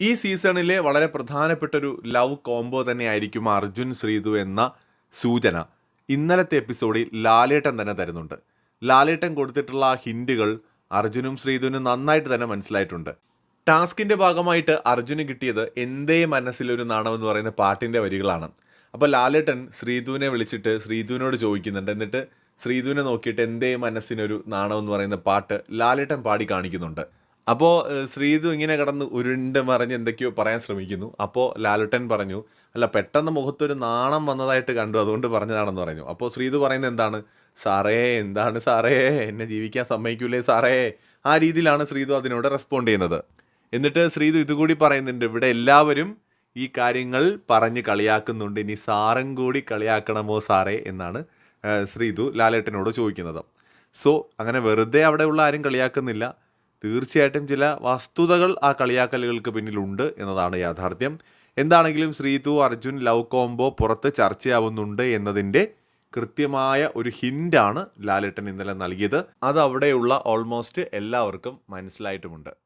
ഈ സീസണിലെ വളരെ പ്രധാനപ്പെട്ട ഒരു ലവ് കോംബോ തന്നെയായിരിക്കും അർജുൻ ശ്രീതു എന്ന സൂചന. ഇന്നലത്തെ എപ്പിസോഡിൽ ലാലേട്ടൻ തന്നെ തരുന്നുണ്ട്. ലാലേട്ടൻ കൊടുത്തിട്ടുള്ള ആ ഹിൻഡുകൾ അർജുനും ശ്രീതുവിനും നന്നായിട്ട് തന്നെ മനസ്സിലായിട്ടുണ്ട്. ടാസ്കിന്റെ ഭാഗമായിട്ട് അർജുന് കിട്ടിയത് എന്തേ മനസ്സിലൊരു നാണം എന്ന് പറയുന്ന പാട്ടിന്റെ വരികളാണ്. അപ്പോൾ ലാലേട്ടൻ ശ്രീധുവിനെ വിളിച്ചിട്ട് ശ്രീധുവിനോട് ചോദിക്കുന്നുണ്ട്. എന്നിട്ട് ശ്രീധുവിനെ നോക്കിയിട്ട് എന്തേ മനസ്സിനൊരു നാണം എന്ന് പറയുന്ന പാട്ട് ലാലേട്ടൻ പാടി കാണിക്കുന്നുണ്ട്. അപ്പോൾ ശ്രീതു ഇങ്ങനെ കിടന്ന് ഉരുണ്ട് മറിഞ്ഞ് എന്തൊക്കെയോ പറയാൻ ശ്രമിക്കുന്നു. അപ്പോൾ ലാലുട്ടൻ പറഞ്ഞു അല്ല പെട്ടെന്ന് മുഖത്തൊരു നാണം വന്നതായിട്ട് കണ്ടു. അതുകൊണ്ട് പറഞ്ഞതാണെന്ന് പറഞ്ഞു. അപ്പോൾ ശ്രീതു പറയുന്നത് എന്താണ്? സാറേ എന്താണ് സാറേ? എന്നെ ജീവിക്കാൻ സമ്മതിക്കൂലേ സാറേ? ആ രീതിയിലാണ് ശ്രീതു അതിനോട് റെസ്പോണ്ട് ചെയ്യുന്നത്. എന്നിട്ട് ശ്രീതു ഇതുകൂടി പറയുന്നുണ്ട് ഇവിടെ എല്ലാവരും ഈ കാര്യങ്ങൾ പറഞ്ഞ് കളിയാക്കുന്നുണ്ട്. ഇനി സാറും കൂടി കളിയാക്കണമോ സാറേ? എന്നാണ് ശ്രീതു ലാലേട്ടനോട് ചോദിക്കുന്നത്. സോ അങ്ങനെ വെറുതെ അവിടെയുള്ള ആരും കളിയാക്കുന്നില്ല. തീർച്ചയായിട്ടും ചില വസ്തുതകൾ ആ കളിയാക്കലുകൾക്ക് പിന്നിലുണ്ട് എന്നതാണ് യാഥാർത്ഥ്യം. എന്താണെങ്കിലും ശ്രീതു അർജുൻ ലവ് കോംബോ പുറത്ത് ചർച്ചയാവുന്നുണ്ട് എന്നതിന്റെ കൃത്യമായ ഒരു ഹിന്റാണ് ലാലേട്ടൻ ഇന്നലെ നൽകിയത്. അത് അവിടെയുള്ള ഓൾമോസ്റ്റ് എല്ലാവർക്കും മനസ്സിലായിട്ടുമുണ്ട്.